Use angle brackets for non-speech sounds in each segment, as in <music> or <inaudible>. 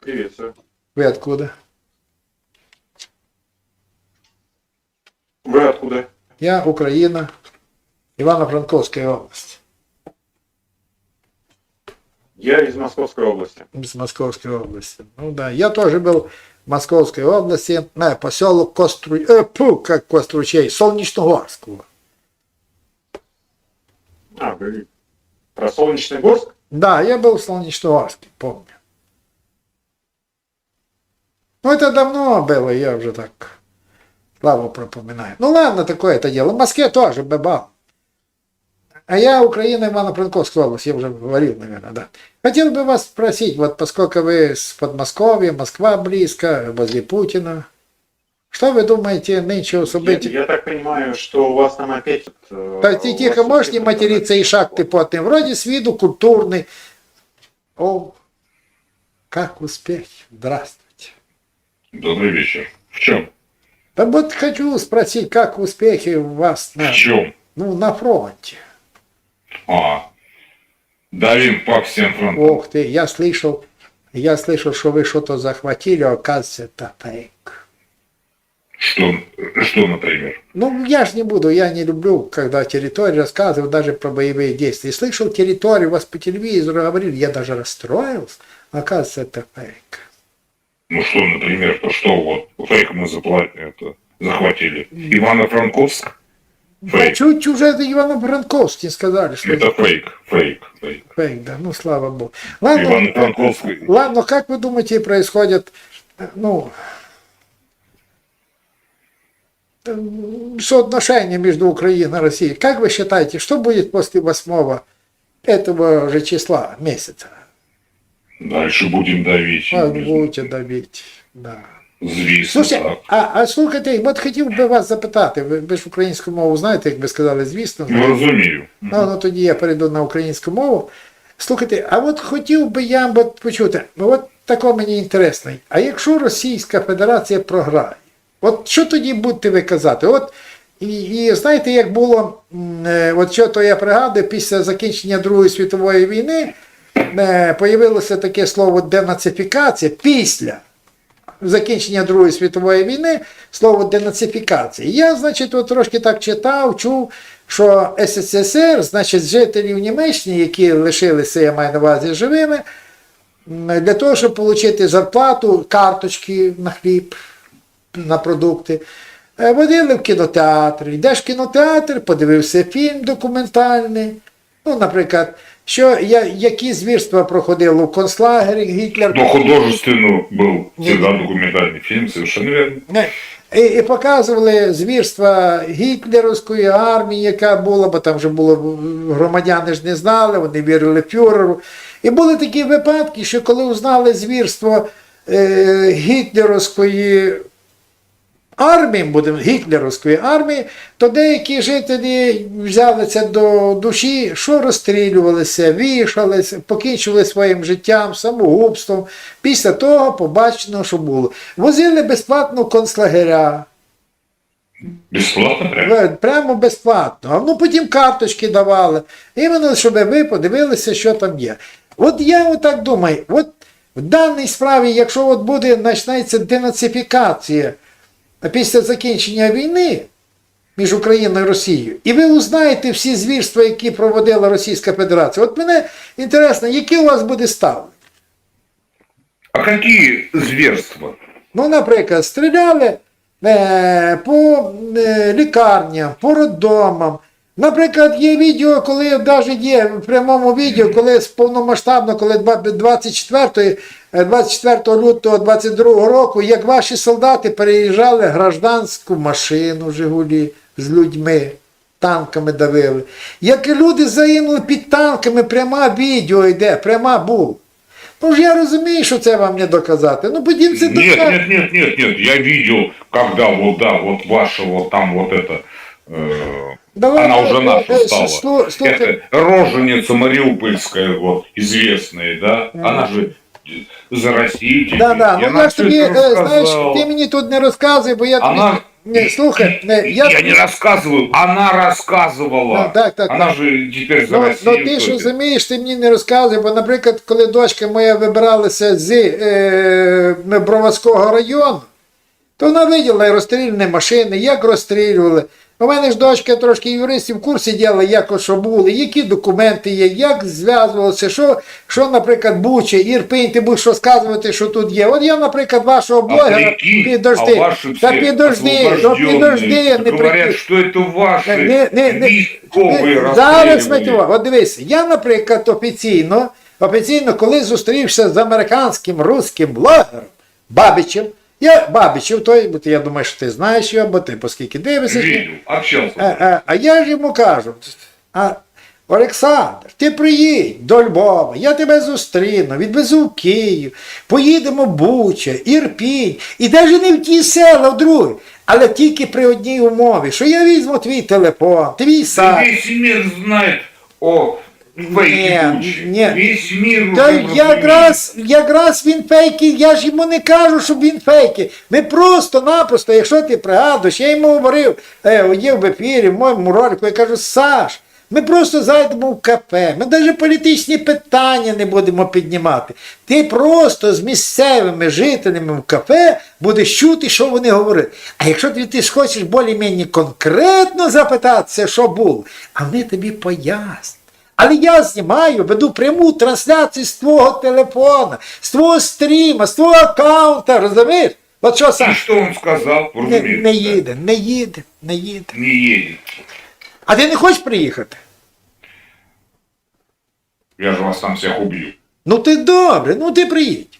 Приветствую. Вы откуда? Вы откуда? Я Украина, Ивано-Франковская область. Я из Московской области. Из Московской области. Ну да, я тоже был в Московской области, на поселок Костру... э, пу, как Костручей, Солнечногорского. А, вы про Солнечный Горск? Да, я был в Солнечногорске, помню. Ну, это давно было, я уже так славу пропоминаю. Ну, ладно, такое это дело. В Москве тоже бывал. А я Украина, Ивано-Франковская область, я уже говорил, наверное, да. Хотел бы вас спросить, вот поскольку вы с Подмосковья, Москва близко, возле Путина, что вы думаете нынче о Я, событиях? я так понимаю, что у вас там опять... э, Да ты тихо, можешь не материться и шаг ты потный. Вроде с виду культурный. О, как успехи. Здравствуйте. Добрый вечер. В чем? Да вот хочу спросить, как успехи у вас на, В чем? ну, на фронте? А, давим по всем фронтам. Ох ты, я слышал, я слышал, что вы что-то захватили, а оказывается, это фейк. Что, что, например? Ну, я ж не буду, я не люблю, когда территории рассказывают даже про боевые действия. Слышал территорию, вас по телевизору говорили, я даже расстроился, оказывается, это фейк. Ну что, например, то что вот фейк мы запла- это, захватили? Ивано-Франковск? Да Фейк. чуть уже это Ивано-Франковский сказали, что Это фейк, фейк, фейк. фейк, да, ну слава богу. Ладно, Ивано-Франковск. ладно, как вы думаете, происходит, ну, э, соотношение между Украиной и Россией? Как вы считаете, что будет после 8 этого же числа месяца? Дальше будем давить. Как будете давить, да. Звісно, Слушайте, так. а, а слухайте, от хотів би вас запитати, ви, ви ж українську мову знаєте, як ви сказали, звісно. Ну, розумію. Ну, ну тоді я перейду на українську мову. Слухайте, а от хотів би я от почути, от тако мені інтересно. А якщо Російська Федерація програє, от що тоді будете ви казати? От і, і знаєте, як було, е, от що то я пригадую, після закінчення Другої світової війни появилося таке слово денацифікація після закінчення Другої світової війни слово денацифікація. Я, значить, от трошки так читав, чув, що СССР, значить, жителів Німеччини, які лишилися, я маю на увазі живими, для того, щоб отримати зарплату, карточки на хліб, на продукти. е, Водили в кінотеатр. Йдеш в кінотеатр, подивився фільм документальний. Ну, наприклад, що я, які звірства проходили в концлагері Гітлер. Но художественно Не- всегда документальный фильм, совершенно верно. І, і показували звірства гітлерівської армії, яка була, бо там вже було громадяни ж не знали, вони вірили фюреру. І були такі випадки, що коли узнали звірство е, гітлерівської армії, будемо гітлерівської армії, то деякі жителі взяли це до душі, що розстрілювалися, вішалися, покінчували своїм життям, самогубством. Після того побачено, що було. Возили безплатно концлагеря. Бесплатно прям? Ви- Прямо безплатно. А ну потім карточки давали. Іменно, щоб ви подивилися, що там є. От я отак думаю, от в даній справі, якщо от буде почнеться денацифікація після закінчення війни між Україною і Росією, і ви узнаєте всі звірства, які проводила Російська Федерація. От мене інтересно, які у вас буде ставлення? А які звірства? Ну, наприклад, стріляли е, по е, лікарням, по роддомам. Наприклад, є відео, коли навіть є в прямому відео, коли повномасштабно, коли 24, е, 24 лютого 22 року, як ваші солдати переїжджали гражданську машину Жигулі з людьми, танками давили. Як і люди загинули під танками, пряма відео йде, пряма був. Ну ж я розумію, що це вам не доказати. Ну потім це Нет, доказати. нет, нет, нет, нет. Я видел, когда вот да, вот там вот это. э, Давай, она э, уже э, наша э, стала. слу- слушай. Это роженица Мариупольская, вот, известная, да? Она же за Россию теперь. Да, да. И Ну она я ж всё тобі, это е, знаєш, рассказала. ти мені тут не розказуй, бо я тобі Она Не, слухай, не, я, Я не рассказываю, она рассказывала. Ну, так, так, Она так. же теперь за Ну, Россию. ну ти ж топит. розумієш, ти мені не розказуй, бо, наприклад, коли дочка моя вибиралася з е, Броварського району, то вона виділа розстріляні машини, як розстрілювали. У мене ж дочка трошки юристів в курсі діла, як що були, які документи є, як зв'язувалося, що, що наприклад, Буча, Ірпінь, ти будеш розказувати, що тут є. От я, наприклад, вашого блогера підожди. Та підожди, ну підожди, не Не, не, не, зараз. Матюва, от дивись, я, наприклад, офіційно, офіційно, коли зустрівся з американським русським блогером Бабичем, я Бабичев, той, бо я думаю, що ти знаєш його, бо ти оскільки дивишся. Видел, общался. А, а, а я ж йому кажу, а, Олександр, ти приїдь до Львова, я тебе зустріну, відвезу в Київ, поїдемо в Буча, Ірпінь, і навіть не в ті села, в другі, але тільки при одній умові, що я візьму твій телефон, твій сайт. Весь мир знает о фейке Ні. Весь мир Та уже якраз, якраз він фейки, я ж йому не кажу, щоб він фейки. Ми просто-напросто, якщо ти пригадуєш, я йому говорив, е, є в ефірі, в моєму ролику, я кажу, Саш, ми просто зайдемо в кафе, ми навіть політичні питання не будемо піднімати. Ти просто з місцевими жителями в кафе будеш чути, що вони говорять. А якщо ти, ти ж хочеш більш-менш конкретно запитатися, що було, а вони тобі пояснять. Але я знімаю, веду пряму трансляцію з твого телефона, з твого стріма, з твого аккаунта, розумієш? От що сам? что он сказал? Не, Разумеется, не їде, не їде, не їде. Не едет. А ти не хочеш приїхати? Я же вас там всех убью. Ну ти добре, ну ти приїдь.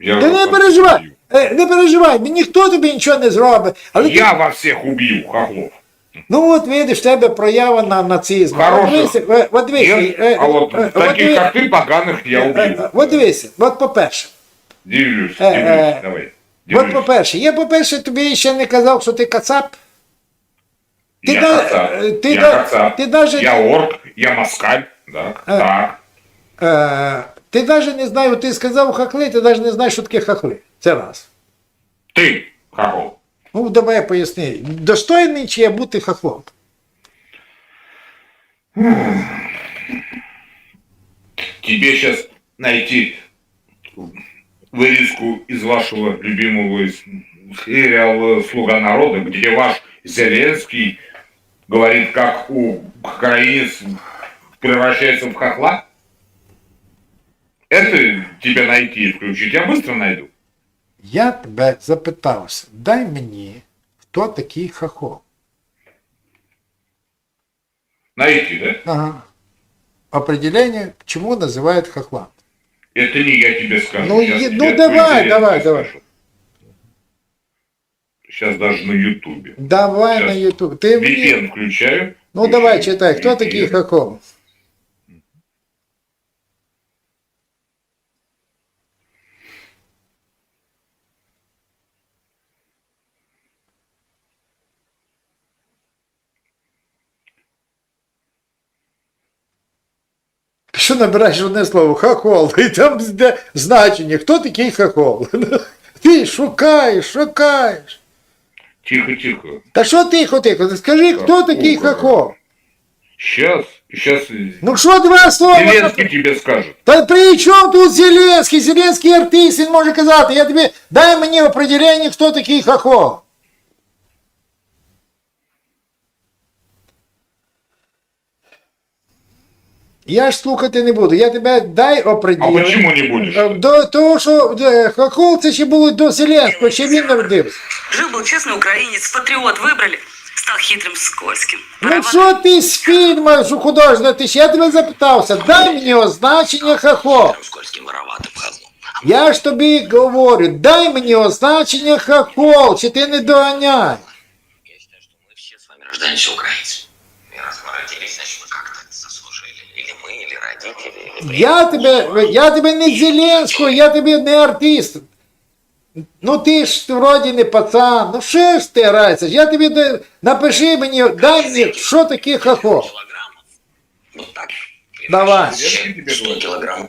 Я Ти вас не там всех переживай, убью. е, не переживай, ніхто тобі нічого не зробить. Але ти, Я вас всех убью, хохлов. ну от видиш, в тебе проява на нацизм. Хорошого. От дивися, е, от дивися, Нет, е, а вот е, от таких, диви- как ты, поганых я е, е, убью. От дивися, от по-перше. Дивлюсь, Э, дивлюсь, э, давай. От Дивлюсь. по-перше, я по-перше тобі ще не казав, що ти кацап. Ти я да- кацап, е, ти я да- кацап, ти даже- я орк, я москаль, да, Э. так. Е, ти навіть не знаєш, ти сказав хахли, ти навіть не знаєш, що таке хахли. Це раз. Ты, хохол. Ну, давай поясни. Достойний чи я бути хахлом? Тебе сейчас найти вырезку из вашего любимого сериала «Слуга народа», где ваш Зеленский говорит, как украинец превращается в хохла? Это тебе найти и включить. Я быстро найду. Я тебе запитався, дай мені, хто такий хахол. Найти, да? Ага. Определение, чему называют хохлом. Это не я тебе скажу. Ну, е- тебе ну, давай, давай, давай. скажу. Сейчас даже на Ютубе. Давай Щас. на. Ти мені... VPN включаю. Ну давай читай, хто VPN. такий хохол? Ти Що набираєш одне слово хохол, <laughs> і там де значення, хто такий хохол? <laughs> Ти шукаєш, шукаєш. Тихо, тихо. Та що тихо, тихо? Скажи, хто такий Хохол. хохол? Сейчас, сейчас Ну що два слова? Зеленский тебе скажет. Та при чому тут Зеленський? Зеленський артист, він може казати, я тобі дай мені определення, хто такий хохол. Я ж слухати не буду, я тебе дай А определення. почему не будешь? Е, До того, що е, хохол це ще було до Зеленського, ще він народився. Жил-был честный украинец, патриот выбрали, стал хитрым, скользким. Ну Воровал що ти з фільму, що художник, ти ж я тебе запитався, дай мені означення хохол. хитрым, скользким, вороватым козлом. Я ж тобі говорю, дай мені означення хохол, чи ти не доганяй. Я считаю, что мы все с вами рождаемся украинцами. И раз мы родились, значит, мы как-то это заслужили. Или Мы, или родители, или... Я тебе, я тебе не Зеленського, я тебе не артист. Ну ти ж вроді не пацан, ну що ж ти граєшся? Я тобі напиши мені, дай мені, що таке хахо. Ну так. Давай. Я тебе 100 говорю. килограмм